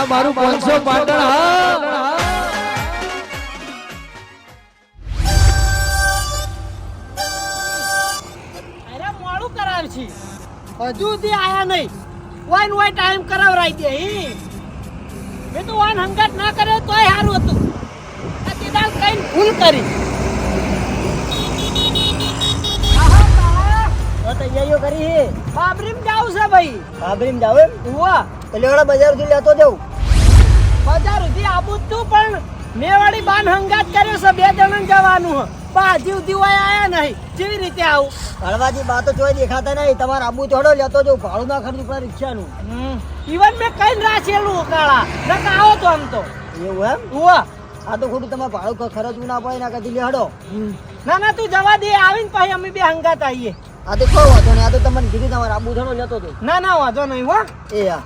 આ મારું પાંચસો પાટણ હા. હજુ સુધી આયા નહીં. વાઈન વાઈ ટાઈમ કરાવરાઈ દે હી. મેં તો વાન હંગાટ ના કર્યો તોય સારું હતું. આ તે કઈ ભૂલ કરી. આહા, તો તૈયારીઓ કરી હે. બાબરીમ જાવ છે ભાઈ. બાબરીમ જાવ એમ? લેવડા બજારથી લેતો જાઉં. બજાર સુધી આબુ તું પણ મેં વાળી બાન હંગાત કર્યો છે બે જણા જવાનું હ પણ હજી સુધી હોય આયા નહીં. કેવી રીતે આવું. હળવાજી બા તો જોઈ દેખાતા નહીં. તમારે આબુ ચોડો લેતો જાઉં. ભાડું ના ખર્ચ પર રિક્ષાનું. ઈવન મેં કઈ રાખેલું કાળા નકા આવો તો આમ તો. એવું એમ? હુઆ આ તો ખોટું તમારે ભાડું ખર્ચવું ના પડે ના કદી લેહડો. ના ના તું જવા દે આવીને પછી અમે બે હંગાત આવીએ. આ તો કહો વાંધો નહીં. આ તો તમને કીધું તમારે આબુ થોડો લેતો તો ના ના વાંધો નહીં હો. એ હા.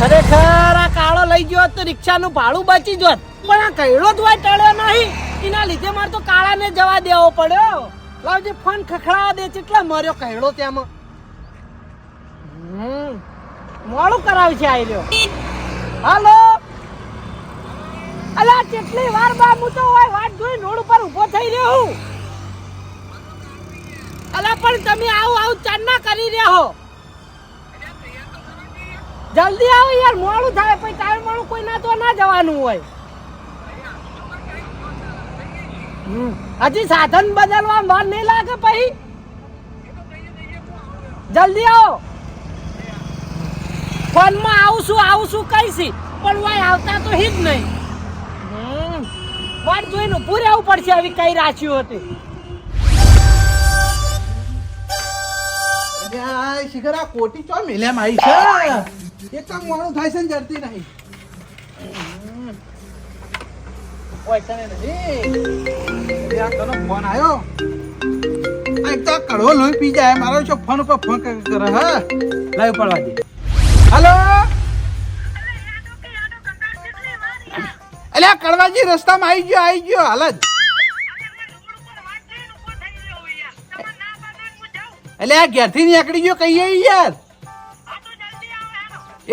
ખરેખર આ કાળો લઈ ગયો તો રિક્ષાનું ભાડું બચી જોત. પણ આ કઈડો જ ટળ્યો નહીં. એના લીધે મારે તો કાળાને જવા દેવો પડ્યો. લાવજે ફોન ખખડાવા દે કેટલા મર્યો કઈડો ત્યાંમાં. હમ, મોડું કરાવ છે આઈ રહ્યો હાલો. અલા કેટલી વાર બા હું તો હોય વાત જોઈ રોડ ઉપર ઊભો થઈ રહ્યો હું. અલા પણ તમે આવું આવું ચાંદના કરી રહ્યા હો. જલ્દી આવો યાર, મોડું થાય પછી ટાઈમ મોડું કોઈ ના તો ના જવાનું હોય. હજી સાધન બદલવા મન નહીં લાગે પછી જલ્દી આવો ફોનમાં આવું છું આવું કહીશી, પણ વાય આવતા તો હિત જ નહીં. વાટ જોઈને ઊભું રહેવું પડશે આવી કઈ રાખ્યું હતી શિખર, આ કોટી ચો મેલ્યામ આવી છે એક કામ થાય છે ને જડતી નહીં. પૈસા ને નહીં અલ્યા, તને ફોન આવ્યો આ એક તો કડવો લોહી પી જાય મારો છો ફોન ઉપર ફોન કરે કરે હા? લાઈવ પડવા દે હાલો? અલ્યા કડવાજી રસ્તામાં આવી ગયો આવી ગયો હાલ જ એટલે આ ઘેરથી નીકળી ગયો કહીએ યાર?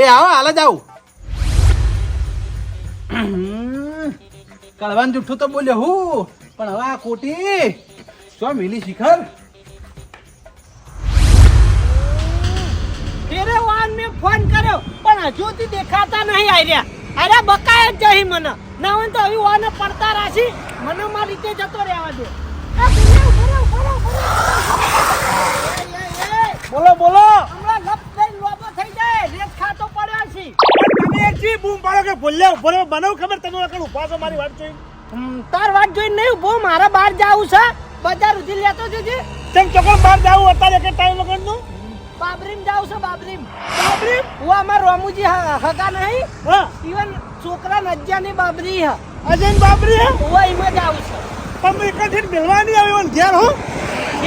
એ આવો હાલ જ આવું. કળવાન જુઠ્ઠું તો બોલ્યો હું પણ હવે આ કોટી શું મિલી શિખર? ફેરે વાન મેં ફોન કર્યો પણ હજુ થી દેખાતા નહીં આર્યા અરે બકાય જ જહી મને. ના હોય તો હવે વાને પડતા રાશી મને મારી રીતે જતો રહેવા દે. બોલો બોલો. હમણાં લપ થઈને લોબો થઈ જાય રેત ખાતો પડ્યો છે. તમે જી બૂમ પાડો કે ભૂલ્યા ભરો બનાવ ખબર તમે આગળ ઊભા છો મારી વાત જોઈ તાર વાત જોઈને નહીં ઊભો મારા બહાર જાવું છે. બજાર ઉધી લેતો જજે. તેમ ચોકડ બહાર જાવું અત્યારે કે ટાઈમ વગરનું? બાબરીમ જાવું છે બાબરીમ. બાબરીમ? હું અમાર રોમુજી હ- હગા નહીં. હા. ઇવન છોકરા નજ્જાની બાબરી હ. અજય બાબરી હા? હું એમાં જ આવું છું. પણ એકથી મિલવા આવ્યો ને ઘેર હું?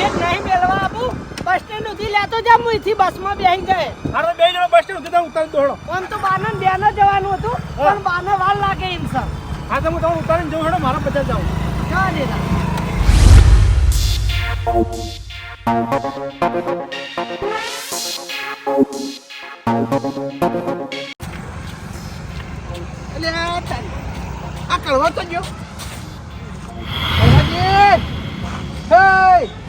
એક નહીં મેળવા આપું બસ સ્ટેન્ડ સુધી લેતો જા હું અહીંથી બસમાં બેહી ગયે. મારો બે જણા બસ સ્ટેન્ડ સુધી ઉતારી દોડો. આમ તો બાને બેન જવાનું હતું પણ બાને વાર લાગે એમ સર. હા તો હું તમને ઉતારીને જઉં હેડો મારા બધા જાઉં. જા દેતા આ તારી- તો ગયો. કડવાજી!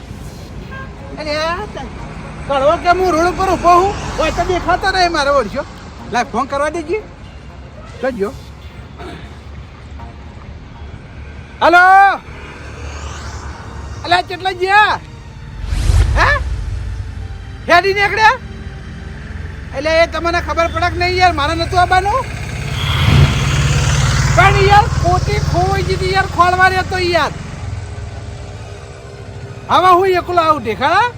કડવો કે હું રોડ ઉપર ઊભો હું, હોય તો દેખાતો નહીં મારે ઓળખ્યો લાય ફોન કરવા દેજે. જોજો. હલો? અલ્યા કેટલા ગયા? હે? હેડી નીકળ્યા? એટલે એ તમને ખબર પડક નહીં યાર, મારે નતું આવવાનું. પણ યાર કોટી ખોવાઈ ગઈ યાર ખોલવાની હતો યાર. હવે હું એકલો આવું દેખાડા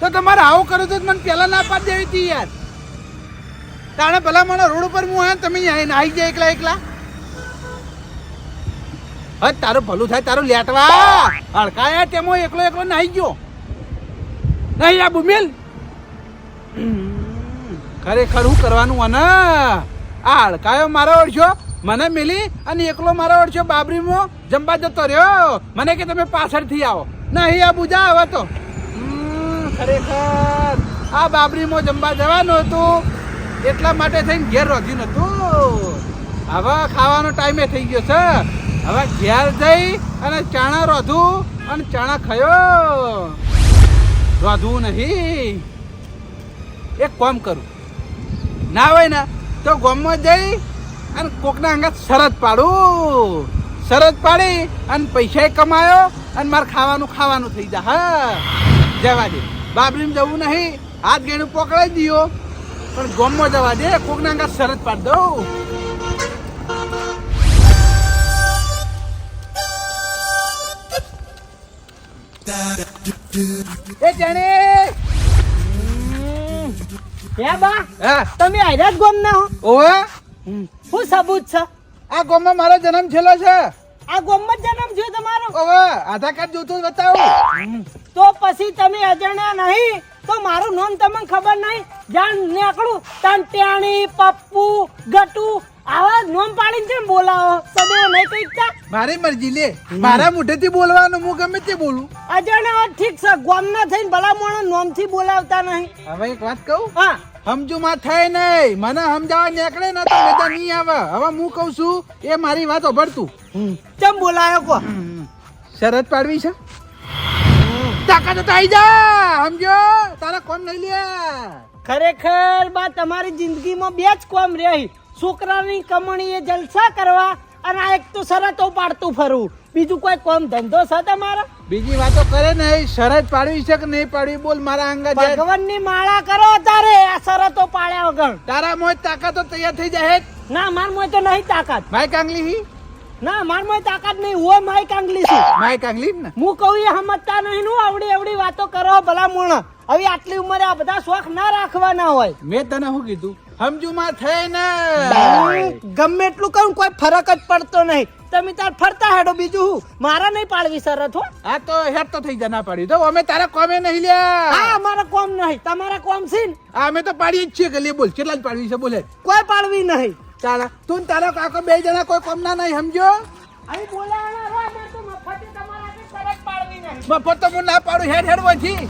તો તમારે આવું કરો તો મને પહેલા ના પાડી દેવી હતી યાર. તાણે ભલા મને રોડ ઉપર હું આવ્યા તમે અહીં આવી જાય એકલા એકલા? હા, તારું ભલું થાય, તારું લેટવા. હડકાયા તેમો એકલો એકલો નાહી ગયો. નહીં, આ બુમેલ. ખરેખર હું કરવાનું અને આ હડકાયો મારો ઓળખ્યો મને મિલી અને એકલો મારો ઓળખ્યો બાબરીમાં જમવા જતો રહ્યો. મને કે તમે પાછળથી આવો. નહીં, આ બુજા આવે તો. ખરેખર. આ બાબરીમાં જમવા જવાનું હતું. એટલા માટે થઈને ઘેર રોધ્યું નતું હવે ખાવાનો ટાઈમે થઈ ગયો છે. હવે ઘેર જઈ અને ચાણા રોધું અને ચાણા ખયો. રોધવું નહીં. એક કોમ કરું. ના હોય ને, તો ગોમમાં જઈ અને કોકના અંગત શરત પાડું. શરત પાડી અને પૈસા કમાયો અને મારે ખાવાનું ખાવાનું થઈ જા હા. જવા દે. બાબરીમાં જવું નહીં. હાથ ગેણું પકડાઈ દીયો. પણ ગોમમાં જવા દે. કોકના અંગત શરત પાડી દઉં. એ જાણે હે બા હા. તમે આયરા જ ગોમ ના હો? ઓવે? શું સબૂત છે. આ ગામમાં મારો જન્મ થયેલો છે. આ ગોમમાં જન્મ થયો તમારો? ઓવે આધાર કાર્ડ જોતું બતાવો. તો પછી તમે અજાણ્યા નહીં તો મારું નામ તમને ખબર નહીં. જાણ નીકળું તન ટ્યાણી પપ્પુ ગટુ આવા નામ પાડીને કેમ બોલાવો? તમે નહીં કઈકતા મારી મરજી લે. મારા મોઢેથી બોલવાનું હું ગમે તે બોલું. અજાણ્યા ઠીક છે. ગોમના થઈને ભલા માણસ નામથી બોલાવતા નહીં. હવે એક વાત કહું? હા. સમજુમાં થાય નહીં. મને સમજાવવા નીકળે ને તો મજા નહીં આવે. હવે હું કહું છું એ મારી વાત ઓભરતું ચમ બોલાયો કો? શરત પાડવી છે? તાકાત તો આવી જા. સમજો તારા કોમ નહીં લે. ખરેખર બા તમારી જિંદગીમાં બે જ કોમ રહી. છોકરાની કમણી એ જલસા કરવા અને આ એક તો શરતો પાડતું ફરવું બીજું કોઈ કોમ ધંધો છે તમારા બીજી વાતો કરે નહીં શરત પાડવી છે કે નહીં પાડવી બોલ મારા અંગા જાય ભગવાનની માળા કરો તારે આ શરતો પાડ્યા વગર. તારા મોય તાકાતો તૈયાર થઈ જાય ના માર મોય તો નહીં તાકાત. ભાઈ કાંગલી હી? ના માર મોય તાકાત નહીં હું માય કાંગલી છે. માય કાંગલી ને? હું કહું એ સમજતા નહીં નું આવડી આવડી વાતો કરો ભલા મોણ. હવે આટલી ઉંમરે આ બધા શોખ ના રાખવાના હોય. મેં તને શું કીધું? સમજુમાં થઈ ને ગમે એટલું કહું કોઈ ફરક જ પડતો નહીં. તમે તાર ફરતા હેડો બીજું હું. મારા નહીં પાડવી શરત હો. આ તો હેડ તો થઈ જના ના પાડી તો અમે તારા કોમે નહીં લ્યા. હા અમારા કોમ નહીં. તમારા કોમ છે ને? અમે તો પાડીએ જ છીએ કે લે બોલ કેટલા જ પાડવી છે બોલે. કોઈ પાડવી નહીં. તારા તું તારો કાકો બે જણા કોઈ કોમ ના નહીં સમજો અહીં બોલાવાના રો ને તો મફતે તમારા શરત પાડવી નહીં. મફત તો હું ના પાડું હેડ હેડ વધી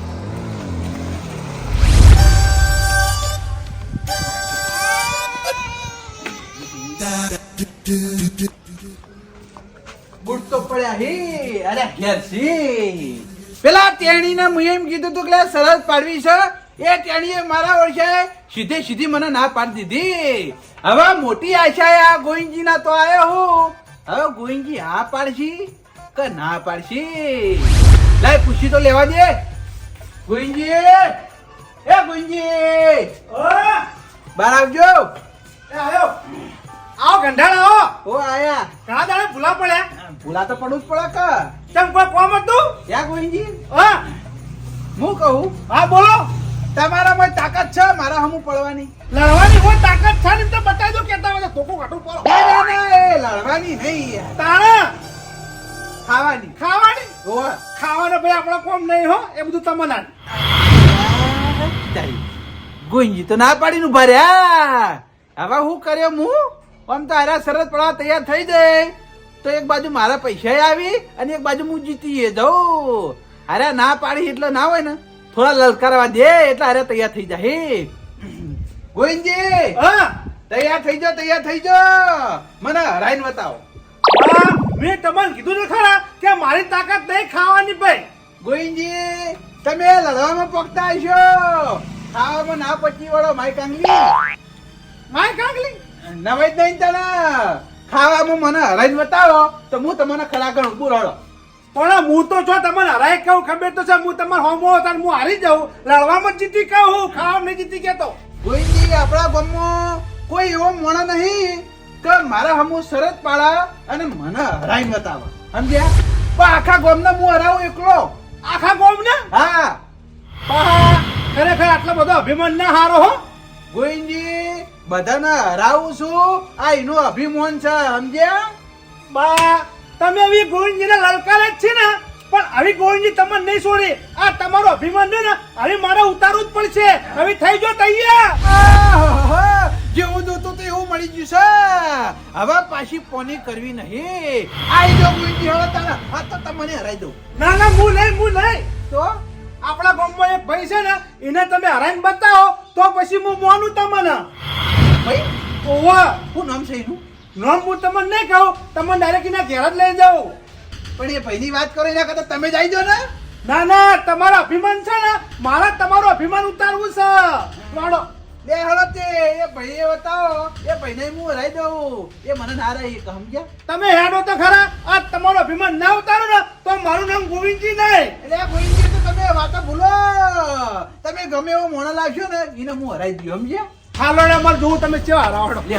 બુટ તો પડ્યા હી અરે ઘેર સી પેલા ટેણીને મું એમ કીધું તું કે સરસ પાડવી છે. એ તેણીએ મારા વર્ષે સીધે સીધી મને ના પાડી દીધી. હવે મોટી આશા આ ગોવિંદજી ના તો આવ્યો હું. હવે ગોવિંદજી હા પાડશી કે ના પાડશી? લાય પૂછી તો લેવા દે. ગોવિંદજી એ ગોવિંદજી બાર આવજો. આવો ગંઢાળા? ઓ આયા. ઘણા દાડે ભૂલા પડ્યા? ભૂલા તો પડવું જ પડે કે. તમ કોઈ કોમ હતું? ક્યાં ગોહિંજી હા. હું કહું? હા બોલો. તમારામાં તાકાત છે મારા હમું પડવાની. લડવાની કોઈ તાકાત છે ને તો બતાવી દો કેતા હોય ખોખું કાઢું પડો. ના ના એ લડવાની નહીં. તાણે? ખાવાની. ખાવાની? ઓવા ખાવાનો ભાઈ આપણો કોમ નહીં હો એ બધું તમને ગુંજી ગોઈંજી તો ના પાડીને નું ભર્યા હવે હું કર્યો હું આમ તો હારા સરસ પડવા તૈયાર થઈ જાય. તો એક બાજુ મારા પૈસા આવી અને એક બાજુ હું જીતી જાઉં. હારે ના પાડી એટલે ના હોય ને થોડા લલકારવા દે એટલે હારે તૈયાર થઈ જાય. ગોવિંદજી હા. તૈયાર થઈ જાઓ તૈયાર થઈ જાઓ. મને હરાઈને બતાવો. મેં તમને કીધું ને ખરા કે મારી તાકાત નહીં ખાવાની ભાઈ. ગોવિંદજી તમે લડવામાં પકતા હશો. ખાવામાં ના પચી વાળો માય કાંગલી માય કાંગલી નવાઈ જ નહીં તને ખાવામાં મને હરાઈને બતાવો તો હું તમને ખરા ગણું પુરાડો પણ હું તો છો તમને હરાય કહું ખબર તો છે હું તમારે હોમો હતા હું હારી જાઉં. લડવામાં જીતી કહું ખાવામાં નહીં જીતી કહેતો કોઈ નહીં આપણા ગામમાં કોઈ એવો મોણા નહીં કે મારા હમું શરત પાડા અને મને હરાઈને બતાવો. સમજ્યા? પણ આખા ગામને હું હરાવું એકલો. આખા ગોમ ને હા ખરેખર આટલો બધો અભિમાન ના હારો હો. ગોવિંદજી બધાને હરાવું છું. આ એનું અભિમાન છે સમજ્યા? બા તમે આવી ગોવિંદજીને લલકારે જ છે ને? પણ આવી ગોવિંદજી તમને નહીં છોડી. આ તમારું અભિમાન છે ને હવે મારે ઉતારવું જ પડશે. હવે થઈ ગયો તૈયાર. જેવું જોતું તો એવું મળી ગયું છે. હવે પાછી પોની કરવી નહીં. આઈ જો ગોવિંદજી હવે તારા હા તો તમને હરાઈ દઉં. ના ના હું નહીં હું નહીં. તો? આપણા ગામમાં એક ભાઈ છે ને એને તમે હરાઈને બતાવો તો પછી હું મોનું તમને. ભાઈ ઓવા શું નામ છે એનું? નામ હું તમને નહીં કહું તમને ડાયરેક્ટ એના ઘેર જ લઈ જાઉં. પણ એ ભાઈની વાત કરો એના કરતા તમે જ આવી જાઓ ને. ના ના તમારો અભિમાન છે ને મારે તમારું અભિમાન ઉતારવું છે. વાળો. બે હળો તે એ ભાઈએ બતાવો એ ભાઈને હું હરાઈ દઉં. એ મને ના રહી સમજ્યા? તમે હેડો તો ખરા આ તમારું અભિમાન ના ઉતારો ને તો મારું નામ ગોવિંદજી નહીં. એટલે ગોવિંદજી તમે વાતો ભૂલો. તમે ગમે એવો મોણો લાવશો ને એને હું હરાઈ દઉં સમજ્યા? હાલો ને અમારે જોવું તમે ચેવા રાવડો લે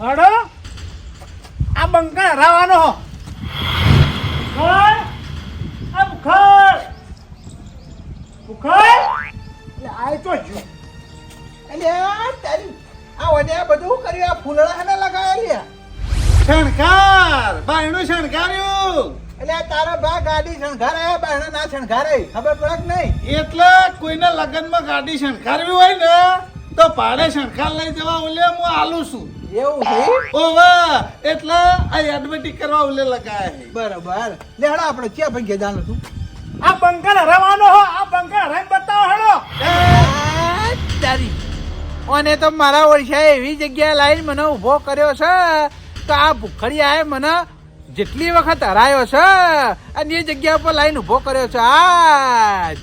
હડો આ બંકા હરાવાનો હો? એટલે આ તો જો. આ તારી આ આ બધું કર્યું? આ ફૂલડા હાને લગાવ્યા લ્યા શણકાર બાયણું શણકાર્યું એટલે આ તારા બા ગાડી શણગારાયા બાયણા ના શણગારાય ખબર પડે નહીં? એટલે કોઈને લગ્નમાં ગાડી શણકારવી હોય ને તો પાડે શણખાર લઈ જવા ઓલે હું આલું છું. એવું છે? ઓવે એટલે આ એડવર્ટી કરવા ઓલે લગાયા બરાબર. લેડા આપણે ક્યાં ભાઈ ગેદાનું તું? આ બંકર હરાવાનો હો આ બંકર હરાઈને બતાવો હેડો. તારી. અને તો મારા ઓળખ્યા એવી જગ્યાએ લાઈન મને ઊભો કર્યો છે. તો આ ભૂખડિયાએ મને જેટલી વખત હરાયો છે અને એ જગ્યા ઉપર લાઈન ઊભો કર્યો છે આજ.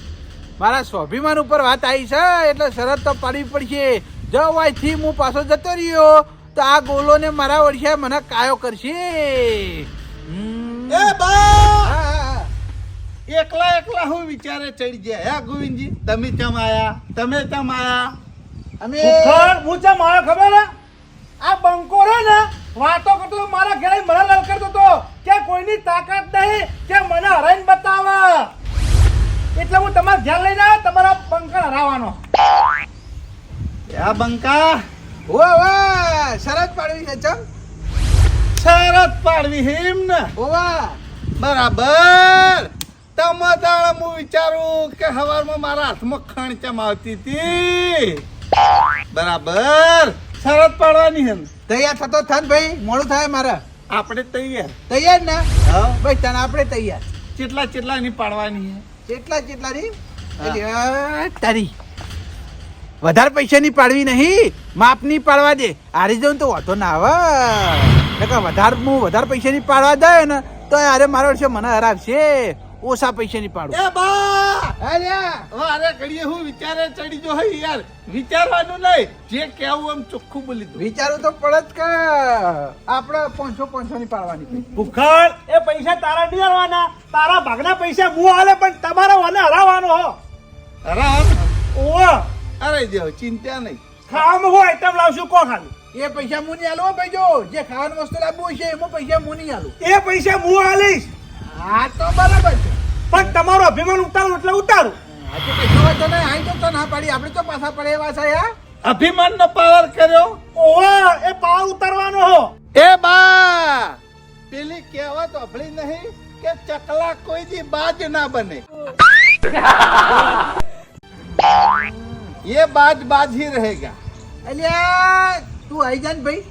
મારા સ્વાભિમાન ઉપર વાત આવી છે એટલે શરત તો પાડવી પડશે. જો અહીંથી હું પાછો જતો રહ્યો તો આ ગોલોને મારા ઓળખ્યા મને કાયો કરશે. એ બા. એકલા એકલા હું વિચારે ચડી ગયા. હે ગોવિંદજી તમે ચમ આયા? તમે ચમ આયા? અમે હું ચમ આવ્યો ખબર હે? આ બંકો રે ને વાતો કરતો તો મારા ઘરે મને લલકારતો તો કે કોઈની તાકાત નહીં કે મને હરાઈને બતાવે. એટલે હું તમારા ઘેર લઈને આવ્યો તમારા બંકર હરાવવાનો. આ બંકા. ઓ વા શરત પાડવી છે ચમ. શરત પાડવી હિમ ને? હોવા. બરાબર. તમ તાણે હું વિચારું કે સવારમાં મારા હાથમાં ખણ ચમ આવતી હતી? બરાબર. શરત પાડવાની હે તૈયાર થતો થાન ભાઈ મોડું થાય મારે. આપણે તૈયાર. તૈયાર ને? હા. ભાઈ તને આપણે તૈયાર. કેટલા કેટલા ની પાડવાની હે? કેટલા કેટલા ની તારી. વધારે પૈસાની પાડવી નહીં. માપની પાડવા દે. હારી જવું તો વાંધો ના આવે. વધારે હું વધારે પૈસાની પાડવા દે ને તો અરે મારો વર્ષે મને હરાવશે. ઓછા પૈસાની પાડું. એ બા! અલ્યા અરે ઘડીએ હું વિચારે ચડી જો હઈ યાર. વિચારવાનું નહીં જે કહેવું એમ ચોખ્ખું બોલી દઉં વિચારું તો પડત કે આપણે પાંચસો પાંચસો ની પાડવાની ભૂખડ એ પૈસા તારા નહીં હરવાના તારા ભાગના પૈસા હું હાલે પણ તમારા વાને હરાવવાનો હો. હરાવ? ઓ અરે દેવ ચિંતા નહીં. ખાવામાં હું આઈટમ લાવશું કો ખાલી? એ પૈસા હું નહીં આલું હો ભાઈ જો જે ખાવાની વસ્તુ લાવવું છે એમાં પૈસા હું નહીં આલું એ પૈસા હું હાલીશ. હા તો બરાબર છે. પણ તમારો અભિમાન ઉતારું એટલે ઉતારું આજે કશો વાંધો નહીં આઈ તો ના પાડી આપણે તો પાછા પડે એવા છે યાર અભિમાન નો પાવર કર્યો ઓવા એ પાવર ઉતારવાનો હો એ બા પેલી કહેવત અભળી નહીં કે ચકલા કોઈ દી બાજ ના બને ये बाज बाज ही रहेगा અલ્યા તું આઈ જા ને ભાઈ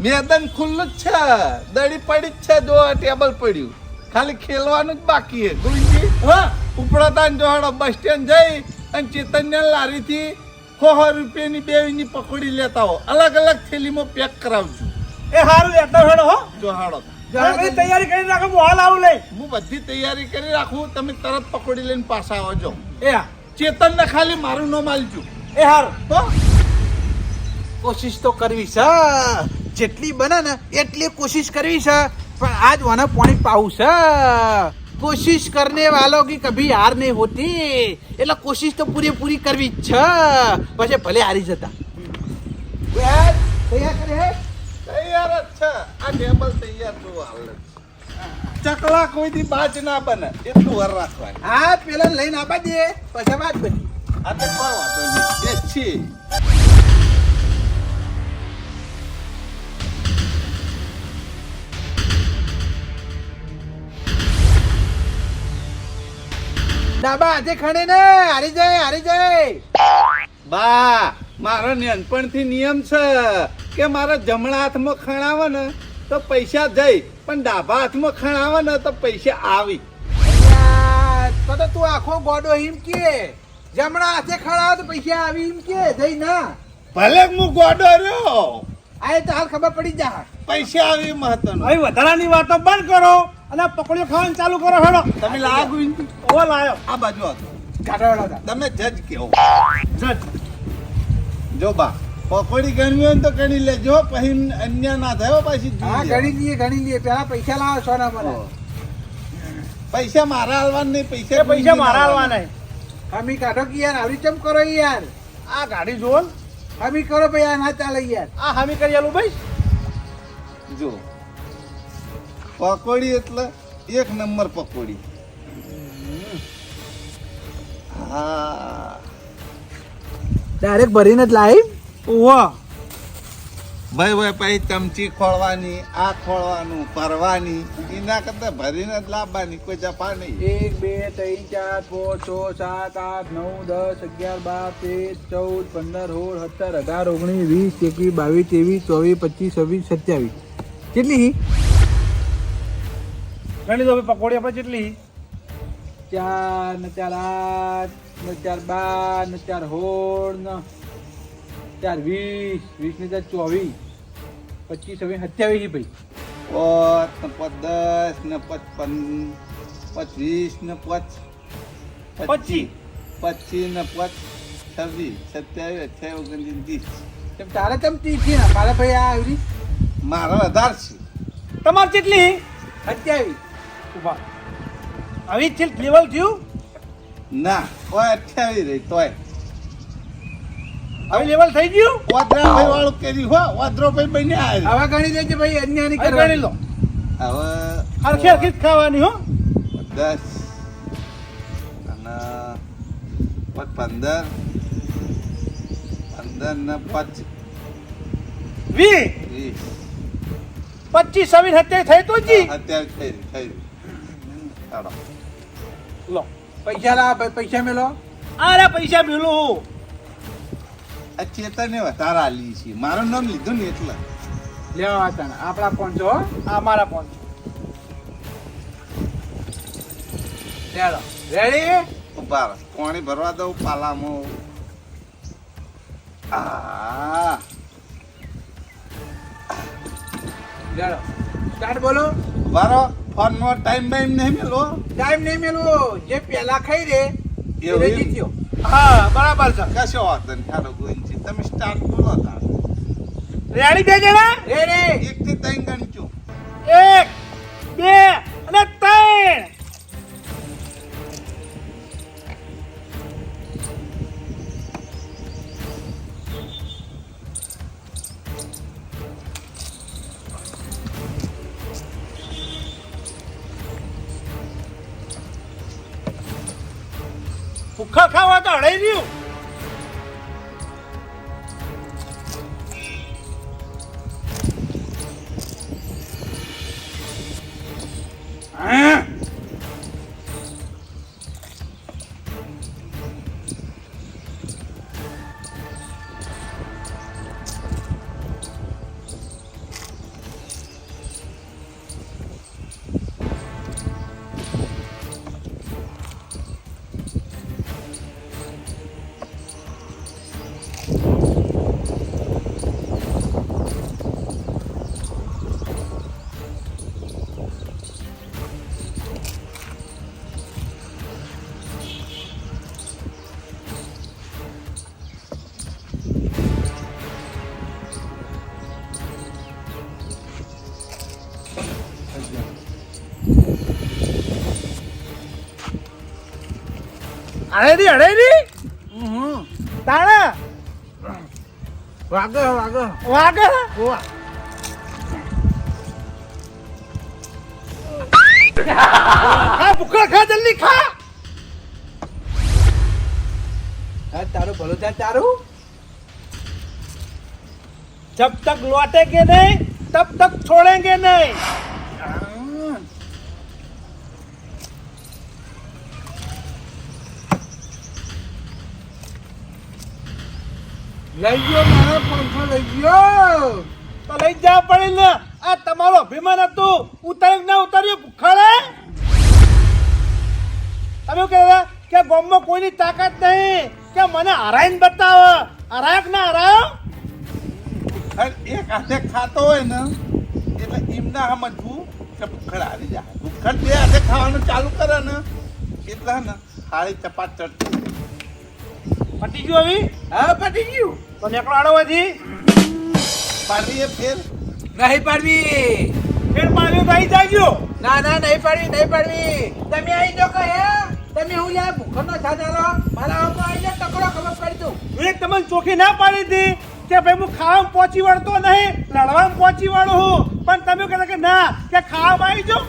મેદાન ખુલ્લું જ છે દડી પડી જ છે જો ટેબલ પડ્યું ખાલી ખેલવાનું જ બાકી છે ગુરુજી હા. ઉપડતા જોડો બસ સ્ટેન્ડ જઈ અને ચેતન્ય લારીથી સો સો રૂપિયાની બેની પકોડી લેતા હો અલગ અલગ થેલીમાં પેક કરાવજો. એ હારું લેતા હેડો હો. જો હાડો. તૈયારી કરી રાખો હું હાલ આવું લઈ. હું બધી તૈયારી કરી રાખું તમે તરત પકોડી લઈને પાછા આવજો. એ ચેતન ને ખાલી મારું નામ આલજો એ હારું. હો? કોશિશ તો કરવી છે. જેટલી બને ને એટલી કોશિશ કરવી છે. પણ આજ वन પાવું છે. કોશિશ કરને વાલો की કભી હાર નહીં હોતી. એટલે કોશિશ તો પૂરેપૂરી કરવી જ છે. પછી ભલે હારી જતા. તૈયાર કરે તૈયાર જ છે. આ ટેબલ તૈયાર તો હાલ ચકલા કોઈ દી બાજ ના બને. એટલું વર રાખવાનું. હા પેલા લઈને આપા દે. પછી વાત બધી આ તો વાંધો છે. ડાબા હાથે ખણે ને. હારી જાય હારી જાય બા મારો નાનપણથી નિયમ છે કે મારા જમણા હાથમાં ખણાવે ને તો પૈસા જઈ પણ ડાબા હાથમાં ખણાવે ને તો પૈસા આવી. તો તો તું આખો ગોડો હિમ કે. જમણા હાથે ખણાવે તો પૈસા આવી એમ કે જઈ ના. ભલે હું ગોડો રહ્યો. આ તો હાલ ખબર પડી જા. પૈસા આવી મહત્વનું. હવે વધારાની વાતો બંધ કરો. અને પકોડીઓ ખાવાનું ચાલુ કરો હેડો. તમે લાગુ ઓ લાયો. આ બાજુ હતો કાઢો તમે જજ કેવો. જજ. જો બા પકોડી ગણવી હોય તો ગણી લેજો પછી અન્ય ના થયો પછી હા ગણી લઈએ ગણી લઈએ પેલા પૈસા લાવો સોના મને પૈસા મારા હાલવાના નહીં પૈસા પૈસા મારા હાલવાના હમી કાઢો કે યાર આવી ચમ કરો યાર? આ ગાડી ને. હમી કરો ભાઈ આ ના ચાલે યાર. આ હમી કરી આલું ભાઈ. જો. પકોડી એટલે એક નંબર પકોડી. હા. ડાયરેક્ટ ભરીને જ લાવી ઓવા ભાઈ ભાઈ પછી ચમચી ખોળવાની આ ખોળવાનું પરવાની એના કરતા ભરીને જ લાવવાની કોઈ જફા નહીં. એક બે ત્રણ ચાર પાંચ છ સાત આઠ નવ દસ અગિયાર બાર તેર ચૌદ પંદર સોળ સત્તર અઢાર ઓગણીસ વીસ એકવીસ બાવીસ ત્રેવીસ ચોવીસ પચીસ છવ્વીસ સત્યાવીસ. કેટલી? ગણી દો પકોડી આપણે કેટલી ચાર ને ચાર આઠ ને ચાર બાર ને ચાર હોળ ને ચાર વીસ. વીસ ને ચાર ચોવીસ. પચીસ છવ્વીસ સત્યાવીસ ભાઈ. પોત ને પચ દસ ને પોત પન પચીસ ને પોત પચીસ. પચીસ ને પોત છવ્વીસ. સત્યાવીસ અઠ્યાવીસ ઓગણત્રીસ ત્રીસ. તેમ તારે કેમ તીખી ના? મારે ભાઈ આ આવી મારા વધાર છે. તમારે કેટલી? સત્યાવીસ. આવી જ લેવલ થયું? ના કોઈ અઠ્યાવીસ રહી તોય. હવે લેવલ થઈ ગયું? વાદરા ભાઈ વાળું કરી હો વાદરો ભાઈ બની આવા હવે ગણી લેજે ભાઈ અન્ય નહીં ગણી લો. હવે હરખી હરખી ખાવાની હો. દસ અને પોત પંદર પંદર ને પચ વીસ. વીસ. પચીસ છવ્વીસ સત્યાવીસ થઈ તો જી અત્યારે થઈ થઈ. ચાલો લો પૈસા લા પૈસા મેલો અરે પૈસા મેલું આ ચેતને વધારે આલી છે મારું નામ લીધું ને એટલે લેવા તને આપણા જો આ મારા ફોન ચાલો રેડી ઊભા પાણી ભરવા દઉં પાલામાં આ ચાલો સ્ટાર્ટ બોલો મારો ફોન ટાઈમ ટાઈમ નહીં મેલો. ટાઈમ નહીં મેલો. જે પહેલા ખાઈ રે એ? જીત્યો હા બરાબર છે. કશો વાત નહીં હાલો ગોવિંદજી તમે સ્ટાર્ટ બોલો તાર રેડી બે જણા? રેડી એક થી ત્રણ ગણજો એક બે અને ત્રણ. હળેરી હળેરી તાળા વાગ વાગ વાગ વાહ ખા ભૂખા ખા જલ્દી ખા. હા તારું ભલું થાય તારું? જબ તક લોટેગે નહીં તબ તક છોડેંગે નહીં? લઈ ગયો મારા પંખો લઈ ગયો. તો લઈ જ પડી ને આ તમારો અભિમાન હતું. ઉતાર્યું ના ઉતાર્યું ભૂખાડે? તમે કહેવા કે ગામમાં કોઈની તાકાત નહીં? કે મને હરાઈને બતાવો? હરાયો ના હરાયો એક હાથે ખાતો હોય ને એટલે એમ ના સમજવું કે ભૂખડ હારી જાય ભૂખડ બે હાથે ખાવાનું ચાલુ કરે ને એટલે ને થાળી ચપાટ ચડતી પટી ગયું હવે હા પટી ગયું. તો આડો હજી પાડવી ફેર? નહીં પાડવી. ફેર પાડવી તો અહીં જાજો. ના ના નહીં પાડવી નહીં પાડવી. તમે આવી જો કહે હે? તમે હું લે ભૂખરનો છાજાલો મારા આમાં આવી જાઓ ટકરો ખબર પડી દઉં મેં તમને ચોખી ના પાડી હતી કે ભાઈ હું ખાવા પહોંચી વળતો નહીં લડવામાં પહોંચી વળું હું પણ તમે કહેતા કે ના કે ખાવામાં આવી જાઓ.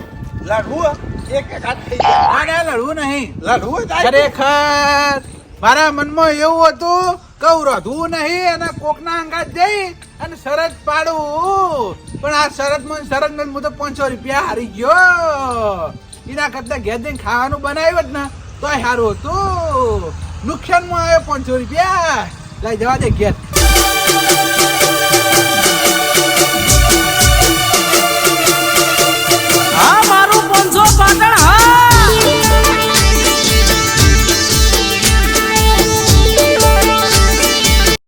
લડવું એક એક હાથ થઈ જાય. ના ના લડવું નહીં. લડવું ખરેખર. મારા મનમાં એવું હતું કઉ રધવું નહીં અને કોકના અંગાત જઈ અને શરત પાડું. પણ આ શરતમાં શરતમાં હું તો પાંચસો રૂપિયા હારી ગયો. એના કરતા ઘેર જઈને ખાવાનું બનાવ્યું જ ને, તોય સારું હતું. નુકસાનમાં આવ્યો પાંચસો રૂપિયા. લઈ જવા દે ઘેર. હા, મારું પાંચસો પાટણ, હા.